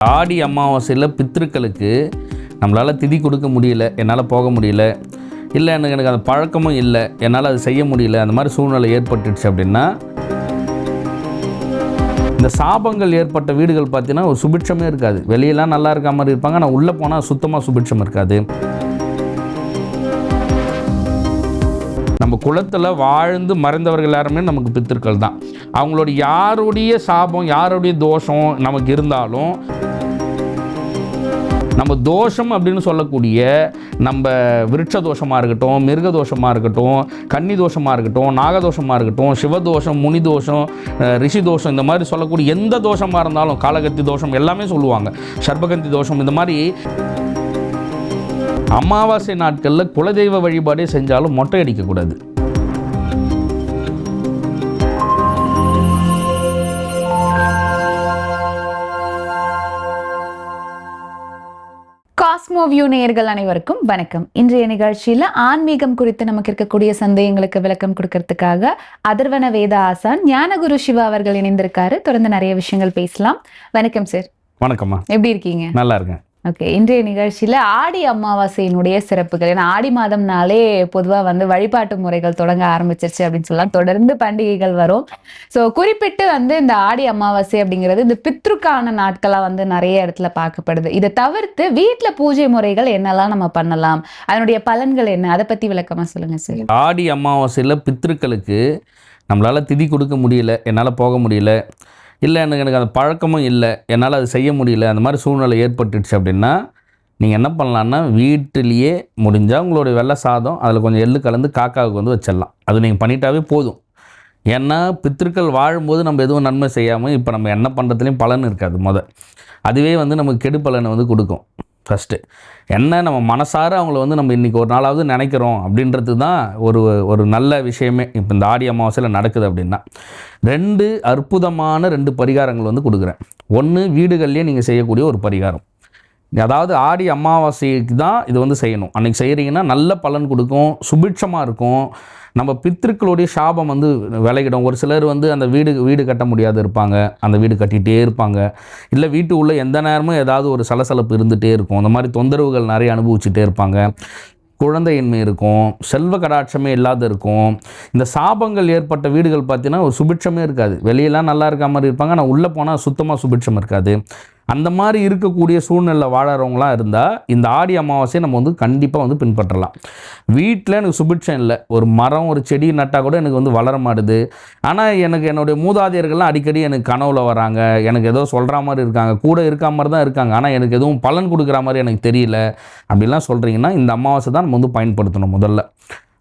ஆடி அமாவாசையில் பித்திருக்களுக்கு நம்மளால் திதி கொடுக்க முடியல என்னால் போக முடியல இல்லை எனக்கு எனக்கு அந்த பழக்கமும் இல்லை என்னால் அது செய்ய முடியல அந்த மாதிரி சூழ்நிலை ஏற்பட்டுடுச்சு அப்படின்னா இந்த சாபங்கள் ஏற்பட்ட வீடுகள் பார்த்தீங்கன்னா ஒரு சுபிட்சமே இருக்காது. வெளியெல்லாம் நல்லா இருக்க மாதிரி இருப்பாங்க ஆனால் உள்ளே போனால் சுத்தமாக சுபிட்சம் இருக்காது. நம்ம குளத்தில் வாழ்ந்து மறைந்தவர்கள் யாருமே நமக்கு பித்திருக்கள் தான். அவங்களோட யாருடைய சாபம் யாருடைய தோஷம் நமக்கு இருந்தாலும் நம்ம தோஷம் அப்படின்னு சொல்லக்கூடிய நம்ம விருட்ச தோஷமாக இருக்கட்டும் மிருக தோஷமாக இருக்கட்டும் கன்னி தோஷமாக இருக்கட்டும் நாகதோஷமாக இருக்கட்டும் சிவதோஷம் முனி தோஷம் ரிஷி தோஷம் இந்த மாதிரி சொல்லக்கூடிய எந்த தோஷமாக இருந்தாலும் காலகத்தி தோஷம் எல்லாமே சொல்லுவாங்க. சர்பகந்தி தோஷம் இந்த மாதிரி அமாவாசை நாட்களில் குலதெய்வ வழிபாடே செஞ்சாலும் மொட்டை அடிக்கக்கூடாது. காஸ்மோ வியூ நேயர்கள் அனைவருக்கும் வணக்கம். இன்றைய நிகழ்ச்சியில ஆன்மீகம் குறித்து நமக்கு இருக்கக்கூடிய சந்தேகங்களுக்கு விளக்கம் கொடுக்கறதுக்காக அதர்வன வேத ஆசான் ஞானகுரு சிவா அவர்கள் இணைந்திருக்காரு. தொடர்ந்து நிறைய விஷயங்கள் பேசலாம். வணக்கம் சார் வணக்கம்மா. எப்படி இருக்கீங்க? நல்லா இருக்கேன். ஓகே இன்றைய நிகழ்ச்சியில ஆடி அமாவாசையினுடைய சிறப்புகள். ஏன்னா ஆடி மாதம்னாலே பொதுவா வந்து வழிபாட்டு முறைகள் தொடங்க ஆரம்பிச்சிருச்சு அப்படின்னு சொல்லலாம். தொடர்ந்து பண்டிகைகள் வரும். ஸோ குறிப்பிட்டு வந்து இந்த ஆடி அமாவாசை அப்படிங்கிறது இந்த பித்ருக்கான நாட்களாக வந்து நிறைய இடத்துல பார்க்கப்படுது. இதை தவிர்த்து வீட்டில் பூஜை முறைகள் என்னெல்லாம் நம்ம பண்ணலாம்? அதனுடைய பலன்கள் என்ன? அதை பத்தி விளக்கமா சொல்லுங்க சார் ஆடி அமாவாசையில் பித்ருக்களுக்கு நம்மளால் திதி கொடுக்க முடியல என்னால் போக முடியல இல்லை எனக்கு எனக்கு அந்த பழக்கமும் இல்லை. என்னால் அது செய்ய முடியல. அந்த மாதிரி சூழ்நிலை ஏற்பட்டுடுச்சு அப்படின்னா நீங்கள் என்ன பண்ணலான்னா வீட்டிலேயே முடிஞ்சால் உங்களுடைய வெள்ளை சாதம் அதில் கொஞ்சம் எள்ளு கலந்து காக்காவுக்கு வந்து வச்சிடலாம். அது நீங்கள் பண்ணிட்டாவே போதும். ஏன்னா பித்திருக்கள் வாழும்போது நம்ம எதுவும் நன்மை செய்யாமல் இப்போ நம்ம என்ன பண்ணுறதுலேயும் பலன் இருக்காது முத. அதுவே வந்து நமக்கு கெடு பலனை வந்து கொடுக்கும். ஃபஸ்ட்டு என்ன நம்ம மனசார அவங்கள வந்து நம்ம இன்றைக்கி ஒரு நாளாவது நினைக்கிறோம் அப்படின்றது தான் ஒரு ஒரு நல்ல விஷயமே. இப்போ இந்த ஆடி அமாவாசையில் நடக்குது அப்படின்னா. ரெண்டு அற்புதமான ரெண்டு பரிகாரங்கள் வந்து கொடுக்குறேன். ஒன்று வீடுகள்லேயே நீங்கள் செய்யக்கூடிய ஒரு பரிகாரம். அதாவது ஆடி அமாவாசைக்கு தான் இது வந்து செய்யணும். அன்றைக்கி செய்கிறீங்கன்னா நல்ல பலன் கொடுக்கும் சுபிட்சமாக இருக்கும். நம்ம பித்திருக்களுடைய சாபம் வந்து விலகிடும். ஒரு சிலர் வந்து அந்த வீடு வீடு கட்ட முடியாது இருப்பாங்க. அந்த வீடு கட்டிகிட்டே இருப்பாங்க. இல்லை வீட்டு உள்ளே எந்த நேரமும் ஏதாவது ஒரு சலசலப்பு இருந்துகிட்டே இருக்கும். அந்த மாதிரி தொந்தரவுகள் நிறைய அனுபவிச்சுட்டே இருப்பாங்க. குழந்தையின்மை இருக்கும். செல்வ கடாட்சமே இல்லாத இருக்கும். இந்த சாபங்கள் ஏற்பட்ட வீடுகள் பார்த்தீங்கன்னா ஒரு சுபிட்சமே இருக்காது. வெளியெல்லாம் நல்லா இருக்க மாதிரி இருப்பாங்க. ஆனால் உள்ளே போனால் சுத்தமாக சுபிட்சம் இருக்காது. அந்த மாதிரி இருக்கக்கூடிய சூழ்நிலை வாழறவங்களாம் இருந்தால் இந்த ஆடி அமாவாசையை நம்ம வந்து கண்டிப்பாக வந்து பின்பற்றலாம். வீட்டில் எனக்கு சுபிட்சம் இல்லை. ஒரு மரம் ஒரு செடி நட்டால் கூட எனக்கு வந்து வளர மாட்டுது. ஆனால் எனக்கு என்னுடைய மூதாதையர்கள்லாம் அடிக்கடி எனக்கு கனவுல வராங்க. எனக்கு ஏதோ சொல்கிற மாதிரி இருக்காங்க. கூட இருக்க மாதிரி தான் இருக்காங்க. ஆனால் எனக்கு எதுவும் பலன் கொடுக்குற மாதிரி எனக்கு தெரியல. அப்படிலாம் சொல்கிறீங்கன்னா இந்த அமாவாசை தான் நம்ம வந்து பயன்படுத்தணும் முதல்ல.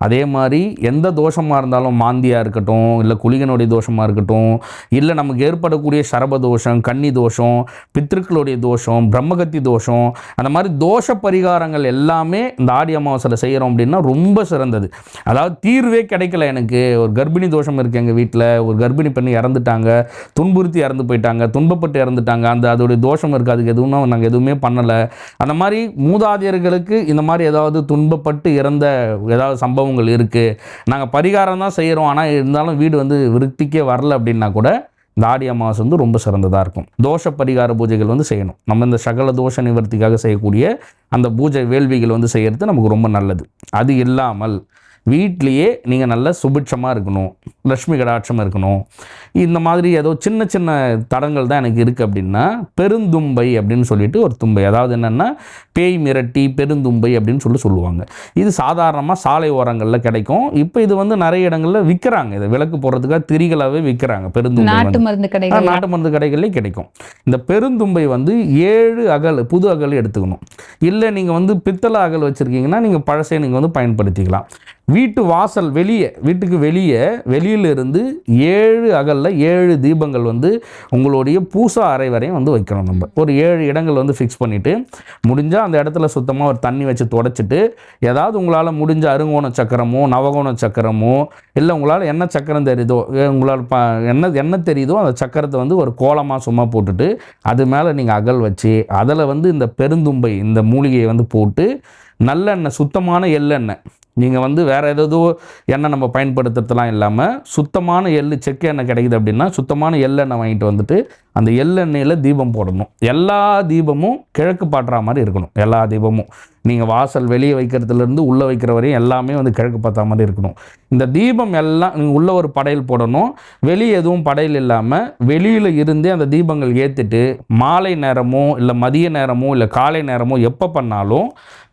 அதே மாதிரி எந்த தோஷமாக இருந்தாலும் மாந்தியாக இருக்கட்டும் இல்லை குளிகனுடைய தோஷமாக இருக்கட்டும் இல்லை நமக்கு ஏற்படக்கூடிய சரப தோஷம் கன்னி தோஷம் பித்திருக்களுடைய தோஷம் பிரம்மகத்தி தோஷம் அந்த மாதிரி தோஷ பரிகாரங்கள் எல்லாமே இந்த ஆடி அமாவாசையில் செய்கிறோம் அப்படின்னா ரொம்ப சிறந்தது. அதாவது தீர்வே கிடைக்கல எனக்கு. ஒரு கர்ப்பிணி தோஷம் இருக்குது எங்கள் வீட்டில் ஒரு கர்ப்பிணி பெண் இறந்துட்டாங்க. துன்புறுத்தி இறந்து போயிட்டாங்க. துன்பப்பட்டு இறந்துட்டாங்க. அந்த அதோடைய தோஷம் இருக்குது அதுக்கு எதுவும் நாங்கள் எதுவுமே பண்ணலை. அந்த மாதிரி மூதாதையர்களுக்கு இந்த மாதிரி ஏதாவது துன்பப்பட்டு இறந்த ஏதாவது சம்பவம் சம்பவங்கள் இருக்குது நாங்கள் பரிகாரம் தான் செய்கிறோம் ஆனால் இருந்தாலும் வீடு வந்து விருத்திக்கே வரல அப்படின்னா கூட இந்த ஆடி அமாவாசை வந்து ரொம்ப சிறந்ததாக இருக்கும். தோஷ பரிகார பூஜைகள் வந்து செய்யணும். நம்ம இந்த சகல தோஷ நிவர்த்திக்காக செய்யக்கூடிய அந்த பூஜை வேள்விகள் வந்து செய்கிறது நமக்கு ரொம்ப நல்லது. அது இல்லாமல் வீட்லேயே நீங்கள் நல்ல சுபிட்சமாக இருக்கணும் லக்ஷ்மி கடாட்சம் இருக்கணும். இந்த மாதிரி ஏதோ சின்ன சின்ன தடங்கள் தான் எனக்கு இருக்குது அப்படின்னா பெருந்தும்பை அப்படின்னு சொல்லிட்டு ஒரு தும்பை. அதாவது என்னென்னா பேய் மிரட்டி பெருந்தும்பை அப்படின்னு சொல்லி சொல்லுவாங்க. இது சாதாரணமாக சாலை ஓரங்களில் கிடைக்கும். இப்போ இது வந்து நிறைய இடங்களில் விற்கிறாங்க இதை விளக்கு போடுறதுக்காக திரிகளாகவே விற்கிறாங்க பெருந்தும்பை. நாட்டு மருந்து கடைகள் நாட்டு மருந்து கடைகள்லேயும் கிடைக்கும். இந்த பெருந்தும்பை வந்து ஏழு அகல் புது அகல் எடுத்துக்கணும். இல்லை நீங்கள் வந்து பித்தளை அகல் வச்சுருக்கீங்கன்னா நீங்கள் பழசை நீங்கள் வந்து பயன்படுத்திக்கலாம். வீட்டு வாசல் வெளியே வீட்டுக்கு வெளியே வெளியிலிருந்து ஏழு அகலில் ஏழு தீபங்கள் வந்து உங்களுடைய பூசா அறை வரையும் வந்து வைக்கணும் நம்ம. ஒரு ஏழு இடங்கள் வந்து ஃபிக்ஸ் பண்ணிவிட்டு முடிஞ்சால் அந்த இடத்துல சுத்தமாக ஒரு தண்ணி வச்சு தொடச்சிட்டு ஏதாவது உங்களால் முடிஞ்ச அருங்கோண சக்கரமோ நவகோண சக்கரமோ இல்லை உங்களால் என்ன சக்கரம் தெரியுதோ ஏ, உங்களால் ப என்ன என்ன தெரியுதோ அந்த சக்கரத்தை வந்து ஒரு கோலமாக சும்மா போட்டுட்டு அது மேலே நீங்கள் அகல் வச்சு அதில் வந்து இந்த பெருந்தும்பை இந்த மூலிகையை வந்து போட்டு நல்லெண்ணெய் சுத்தமான எள்ளெண்ணெய் நீங்கள் வந்து வேறு ஏதோ எண்ணெய் நம்ம பயன்படுத்துறதுலாம் இல்லாமல் சுத்தமான எள்ளு செக்கு எண்ணெய் கிடைக்குது அப்படின்னா சுத்தமான எள்ளெண்ணெய் வாங்கிட்டு வந்துட்டு அந்த எள்ளெண்ணெயில் தீபம் போடணும். எல்லா தீபமும் கிழக்கு பாட்டுற மாதிரி இருக்கணும். எல்லா தீபமும். நீங்கள் வாசல் வெளியே வைக்கிறதுலேருந்து உள்ளே வைக்கிற வரையும் எல்லாமே வந்து கிழக்கு பார்த்தா மாதிரி இருக்கணும். இந்த தீபம் எல்லாம் நீங்கள் உள்ள ஒரு படையல் போடணும். வெளியே எதுவும் படையல் இல்லாமல் வெளியில் இருந்தே அந்த தீபங்கள் ஏற்றிட்டு மாலை நேரமோ இல்லை மதிய நேரமோ இல்லை காலை நேரமோ எப்போ பண்ணாலும்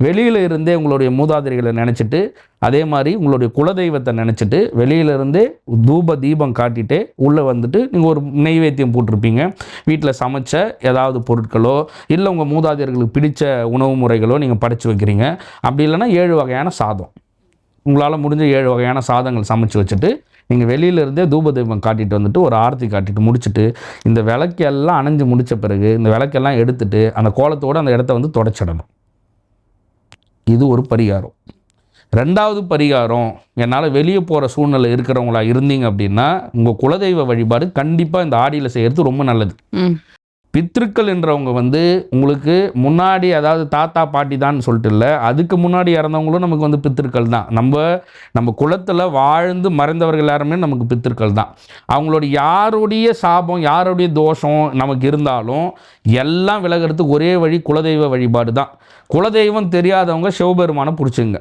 வெளியில் இருந்தே உங்களுடைய மூதாதிரிகளை நினச்சிட்டு அதே மாதிரி உங்களுடைய குலதெய்வத்தை நினச்சிட்டு வெளியிலேருந்தே தூப தீபம் காட்டிட்டு உள்ளே வந்துட்டு நீங்கள் ஒரு நெய்வேத்தியம் போட்டிருப்பீங்க. வீட்டில் சமைச்ச ஏதாவது பொருட்களோ இல்லை உங்கள் மூதாதையர்களுக்கு பிடித்த உணவு முறைகளோ நீங்கள் படைச்சி வைக்கிறீங்க. அப்படி இல்லைன்னா ஏழு வகையான சாதம். உங்களால் முடிஞ்ச ஏழு வகையான சாதங்கள் சமைச்சு வச்சுட்டு நீங்கள் வெளியிலேருந்தே தூப தீபம் காட்டிட்டு வந்துட்டு ஒரு ஆரத்தி காட்டிட்டு முடிச்சுட்டு இந்த விளக்கெல்லாம் அணைஞ்சு முடிச்ச பிறகு இந்த விளக்கெல்லாம் எடுத்துட்டு அந்த கோலத்தோடு அந்த இடத்த வந்து தொடச்சிடணும். இது ஒரு பரிகாரம். ரெண்டாவது பரிகாரம் என்னால் வெளியே போகிற சூழ்நிலை இருக்கிறவங்களா இருந்தீங்க அப்படின்னா உங்கள் குலதெய்வ வழிபாடு கண்டிப்பாக இந்த ஆடியில் செய்கிறது ரொம்ப நல்லது. ம். பித்ருக்கள் என்றவங்க வந்து உங்களுக்கு முன்னாடி அதாவது தாத்தா பாட்டி தான் சொல்லிட்டு இல்லை அதுக்கு முன்னாடி இறந்தவங்களும் நமக்கு வந்து பித்திருக்கள் தான். நம்ம நம்ம குலத்தில் வாழ்ந்து மறைந்தவர்கள் எல்லாருமே நமக்கு பித்திருக்கள் தான். அவங்களோட யாருடைய சாபம் யாருடைய தோஷம் நமக்கு இருந்தாலும் எல்லாம் விலகிறதுக்கு ஒரே வழி குலதெய்வ வழிபாடு தான். குலதெய்வம் தெரியாதவங்க சிவபெருமானை பிடிச்சுங்க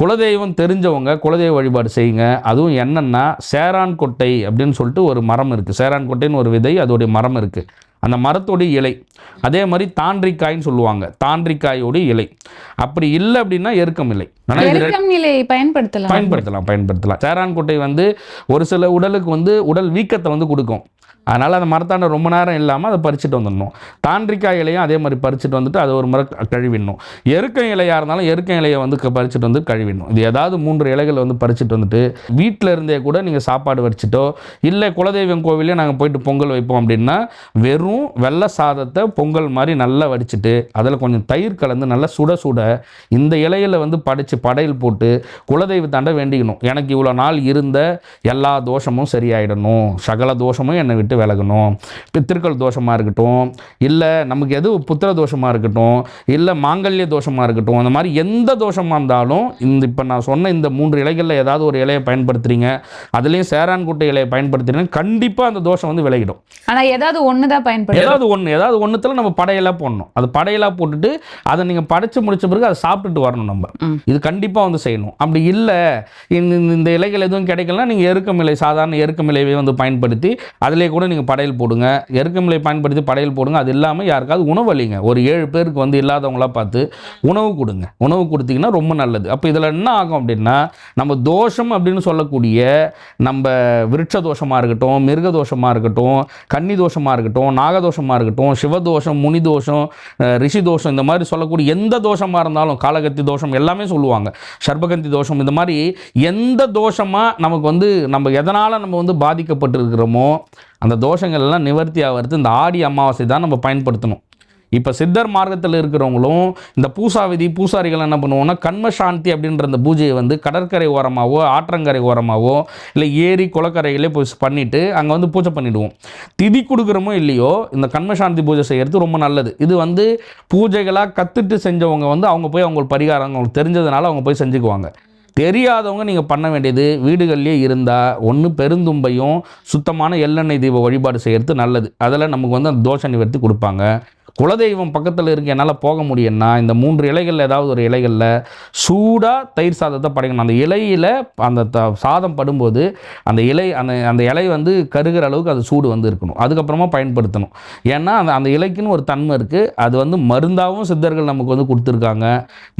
குலதெய்வம் தெரிஞ்சவங்க குலதெய்வ வழிபாடு செய்யுங்க. அதுவும் என்னென்னா சேரான் கொட்டை அப்படின்னு சொல்லிட்டு ஒரு மரம் இருக்குது சேரான் கொட்டைன்னு ஒரு விதை அதோடைய மரம் இருக்குது அந்த மரத்தோடைய இலை. அதே மாதிரி தாண்டிக்காய்ன்னு சொல்லுவாங்க. தாண்டிக்காயோடைய இலை. அப்படி இல்லை அப்படின்னா எருக்கம் இலை. பயன்படுத்தலாம். பயன்படுத்தலாம் பயன்படுத்தலாம். சேரான் கொட்டை வந்து ஒரு சில உடலுக்கு வந்து உடல் வீக்கத்தை வந்து கொடுக்கும். அதனால் அந்த மரத்தாண்ட ரொம்ப நேரம் இல்லாமல் அதை பறிச்சுட்டு வந்துடணும். தாண்டிக்காய் இலையும் அதே மாதிரி பறிச்சுட்டு வந்துட்டு அதை ஒரு முறை கழுவிடணும். எருக்கம் இலையாக இருந்தாலும் எருக்கம் இலையை வந்து க- பறிச்சுட்டு வந்து கழுவிடணும். இது ஏதாவது மூன்று இலைகளை வந்து பறிச்சுட்டு வந்துட்டு வீட்டில் இருந்தே கூட நீங்கள் சாப்பாடு வடிச்சிட்டோ இல்லை குலதெய்வம் கோவிலே நாங்கள் போயிட்டு பொங்கல் வைப்போம் அப்படின்னா வெறும் வெள்ளை சாதத்தை பொங்கல் மாதிரி நல்லா வடிச்சிட்டு அதில் கொஞ்சம் தயிர் கலந்து நல்லா சுட சுட இந்த இலையில வந்து படைச்சு படையல் போட்டு குலதெய்வத்தாண்ட வேண்டிக்கணும். எனக்கு இவ்வளோ நாள் இருந்த எல்லா தோஷமும் சரியாயிடணும். சகல தோஷமும் என்னை விட்டு விலகணும். பித்திருக்கள் தோஷமாக இருக்கட்டும் இல்லை நமக்கு எது புத்திர தோஷமாக இருக்கட்டும் இல்லை மாங்கல்ய தோஷமாக இருக்கட்டும் அந்த மாதிரி எந்த தோஷமாக இருந்தாலும் இந்த இப்போ நான் சொன்ன இந்த மூன்று இலைகளில் ஏதாவது ஒரு இலையை பயன்படுத்துறீங்க அதுலேயும் சேரான்குட்டை இலையை பயன்படுத்துறீங்க கண்டிப்பாக அந்த தோஷம் வந்து விலகிடும். ஆனா ஏதாவது ஒண்ணுதான் பயன்படுத்தும் ஏதாவது ஒன்று ஏதாவது ஒன்றுத்தில் நம்ம படையலாக போடணும். அது படையலாக போட்டுட்டு அதை நீங்கள் படைச்சு முடிச்ச பிறகு அதை சாப்பிட்டுட்டு வரணும் நம்ம. இது கண்டிப்பாக வந்து செய்யணும். அப்படி இல்லை இந்த இலைகள் எதுவும் கிடைக்கலனா நீங்கள் எருக்கம் இலை சாதாரண எருக்கம் இலையை வந்து பயன்படுத்தி அதிலே கூட நீங்கள் படையல் போடுங்க. எருக்கம் பயன்படுத்தி படையல் போடுங்க. அது இல்லாமல் யாருக்காவது உணவு அளிங்க. ஒரு ஏழு பேருக்கு வந்து இல்லாதவங்களா பார்த்து உணவு கொடுங்க. உணவு கொடுத்தீங்கன்னா ரொம்ப நல்லது. அப்போ இதில் என்ன ஆகும் அப்படின்னா நம்ம தோஷம் அப்படின்னு சொல்லக்கூடிய நம்ம விருட்ச தோஷமாக இருக்கட்டும் மிருக தோஷமாக இருக்கட்டும் கன்னி தோஷமாக இருக்கட்டும் நாகதோஷமாக இருக்கட்டும் சிவதோஷம் முனி தோஷம் ரிஷி தோஷம் இந்த மாதிரி சொல்லக்கூடிய எந்த தோஷமாக இருந்தாலும் காலகத்தி தோஷம் எல்லாமே சொல்லுவாங்க. சர்பகந்தி தோஷம் இந்த மாதிரி எந்த தோஷமாக நமக்கு வந்து நம்ம எதனால் நம்ம வந்து பாதிக்கப்பட்டிருக்கிறோமோ அந்த தோஷங்கள் எல்லாம் நிவர்த்தி ஆகிறது இந்த ஆடி அமாவாசை தான் நம்ம பயன்படுத்தணும். இப்போ சித்தர் மார்க்கத்தில் இருக்கிறவங்களும் இந்த பூசா விதி பூசாரிகள் என்ன பண்ணுவோம்னா கண்மசாந்தி அப்படின்ற அந்த பூஜையை வந்து கடற்கரை ஓரமாகவோ ஆற்றங்கரை ஓரமாகவோ இல்லை ஏரி குளக்கரைகளே போய் பண்ணிவிட்டு அங்கே வந்து பூஜை பண்ணிவிடுவோம் திதி கொடுக்குறமோ இல்லையோ இந்த கண்மசாந்தி பூஜை செய்கிறது ரொம்ப நல்லது. இது வந்து பூஜைகளாக கற்றுட்டு செஞ்சவங்க வந்து அவங்க போய் அவங்களுக்கு பரிகாரம் அவங்களுக்கு தெரிஞ்சதுனால அவங்க போய் செஞ்சுக்குவாங்க. தெரியாதவங்க நீங்கள் பண்ண வேண்டியது வீடுகள்லேயே இருந்தால் ஒன்று பெருந்தும்பையும் சுத்தமான எள்ளெண்ணெய் தீப வழிபாடு செய்கிறது நல்லது. அதில் நமக்கு வந்து அந்த தோஷ நிவர்த்தி கொடுப்பாங்க. குலதெய்வம் பக்கத்தில் இருக்க என்னால் போக முடியும்னா இந்த மூன்று இலைகளில் ஏதாவது ஒரு இலைகளில் சூடாக தயிர் சாதத்தை படைக்கணும். அந்த இலையில் அந்த த சாதம் படும்போது அந்த இலை அந்த அந்த இலை வந்து கருகிற அளவுக்கு அது சூடு வந்து இருக்கணும். அதுக்கப்புறமா பயன்படுத்தணும். ஏன்னா அந்த அந்த இலைக்குன்னு ஒரு தன்மை இருக்குது அது வந்து மருந்தாகவும் சித்தர்கள் நமக்கு வந்து கொடுத்துருக்காங்க.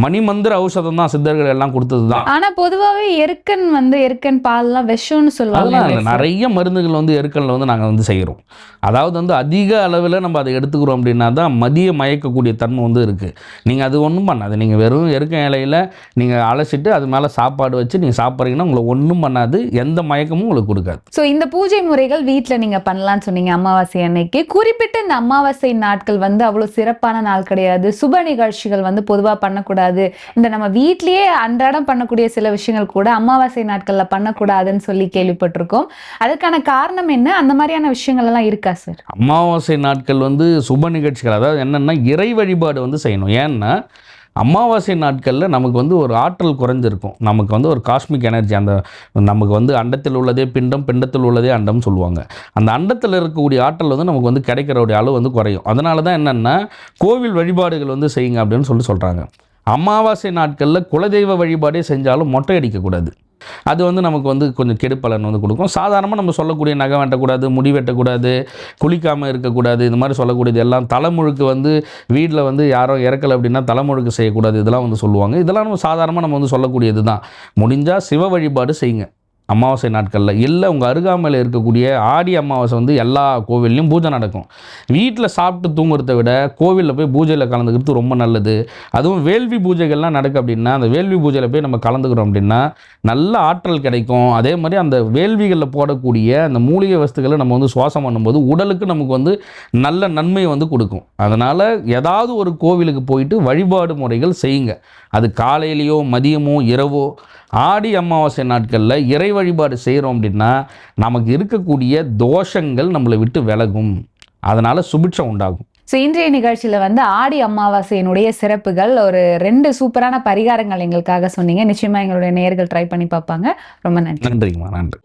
மணிமந்திர ஔஷதம் தான் சித்தர்கள் எல்லாம் கொடுத்தது தான் ஆனா பொதுவாவே எருக்கன் வந்து எருக்கன் பால்லாம் விஷம்னு சொல்லுவாங்க. நிறைய மருந்துகள் வந்து எருக்கல்ல வந்து நாங்கள் வந்து செய்கிறோம் அதாவது வந்து அதிக அளவில் நம்ம அதை எடுத்துக்கிறோம் அப்படின்னா தான் மதிய மயக்கக்கூடிய தன்மை வந்து இருக்குது நீங்கள் அது ஒன்றும் பண்ணாது. நீங்கள் வெறும் எருக்க இலையில் நீங்கள் அலசிட்டு அது மேலே சாப்பாடு வச்சு நீங்கள் சாப்பிட்றீங்கன்னா உங்களை ஒன்றும் பண்ணாது. எந்த மயக்கமும் உங்களுக்கு கொடுக்காது. சோ இந்த பூஜை முறைகள் வீட்ல நீங்க பண்ணலாம்னு சொன்னீங்க அமாவாசை அன்னைக்கு. குறிப்பிட்ட இந்த அமாவாசை நாட்கள் வந்து அவ்வளவு சிறப்பான நாள் கிடையாது. சுப நிகழ்ச்சிகள் வந்து பொதுவா பண்ணக்கூடாது. இந்த நம்ம வீட்லயே அன்றாடம் பண்ணக்கூடிய சில விஷயங்கள் கூட அமாவாசை நாட்கள்ல பண்ணக்கூடாதுன்னு சொல்லி கேள்விப்பட்டிருக்கோம். அதுக்கான காரணம் என்ன? அந்த மாதிரியான விஷயங்கள் எல்லாம் இருக்கா சார் அமாவாசை நாட்கள் வந்து சுப நிகழ்ச்சிகள். அதாவது என்னென்னா இறை வழிபாடு வந்து செய்யணும். ஏன்னா அமாவாசை நாட்களில் நமக்கு வந்து ஒரு ஆற்றல் குறைஞ்சிருக்கும். நமக்கு வந்து ஒரு காஸ்மிக் எனர்ஜி அந்த நமக்கு வந்து அண்டத்தில் உள்ளதே பிண்டம் பிண்டத்தில் உள்ளதே அண்டம்னு சொல்லுவாங்க. அந்த அண்டத்தில் இருக்கக்கூடிய ஆற்றல் வந்து நமக்கு வந்து கிடைக்கிறவுடைய அளவு வந்து குறையும். அதனால தான் என்னென்னா கோவில் வழிபாடுகள் வந்து செய்யுங்க அப்படின்னு சொல்லி சொல்கிறாங்க அமாவாசை நாட்களில் குலதெய்வ வழிபாடே செஞ்சாலும் மொட்டை அடிக்கக்கூடாது. அது வந்து நமக்கு வந்து கொஞ்சம் கெடுப்பலன் வந்து கொடுக்கும். சாதாரணமாக நம்ம சொல்லக்கூடிய நகை வெட்டக்கூடாது முடி வெட்டக்கூடாது குளிக்காமல் இருக்கக்கூடாது இந்த மாதிரி சொல்லக்கூடியது எல்லாம் தலைமுழுக்கு வந்து வீட்டில் வந்து யாரோ இறக்கலை அப்படின்னா தலைமுழுக்கு செய்யக்கூடாது இதெல்லாம் வந்து சொல்லுவாங்க. இதெல்லாம் நம்ம சாதாரணமாக நம்ம வந்து சொல்லக்கூடியது தான் முடிஞ்சால் சிவ வழிபாடு செய்யுங்க. அமாவாசை நாட்களில். இல்லை உங்கள் அருகாமையில் இருக்கக்கூடிய ஆடி அமாவாசை வந்து எல்லா கோவில்லையும் பூஜை நடக்கும். வீட்டில் சாப்பிட்டு தூங்குறத விட கோவிலில் போய் பூஜையில் கலந்துக்கிறது ரொம்ப நல்லது. அதுவும் வேள்வி பூஜைகள்லாம் நடக்கு அப்படின்னா அந்த வேள்வி பூஜையில் போய் நம்ம கலந்துக்கிறோம் அப்படின்னா நல்ல ஆற்றல் கிடைக்கும். அதே மாதிரி அந்த வேள்விகளில் போடக்கூடிய அந்த மூலிகை வஸ்துக்களை நம்ம வந்து சுவாசம் பண்ணும்போது உடலுக்கு நமக்கு வந்து நல்ல நன்மையை வந்து கொடுக்கும். அதனால் ஏதாவது ஒரு கோவிலுக்கு போயிட்டு வழிபாடு முறைகள் செய்யுங்க. அது காலையிலையோ மதியமோ இரவோ ஆடி அமாவாசை நாட்களில் இறை வழிபாடு செய்கிறோம் அப்படின்னா நமக்கு இருக்கக்கூடிய தோஷங்கள் நம்மளை விட்டு விலகும். அதனால் சுபிட்சம் உண்டாகும். ஸோ இன்றைய நிகழ்ச்சியில வந்து ஆடி அமாவாசையினுடைய சிறப்புகள் ஒரு ரெண்டு சூப்பரான பரிகாரங்கள் எங்களுக்காக சொன்னீங்க. நிச்சயமா எங்களுடைய நேயர்கள் ட்ரை பண்ணி பார்ப்பாங்க. ரொம்ப நன்றி. நன்றிங்கம்மா. நன்றி.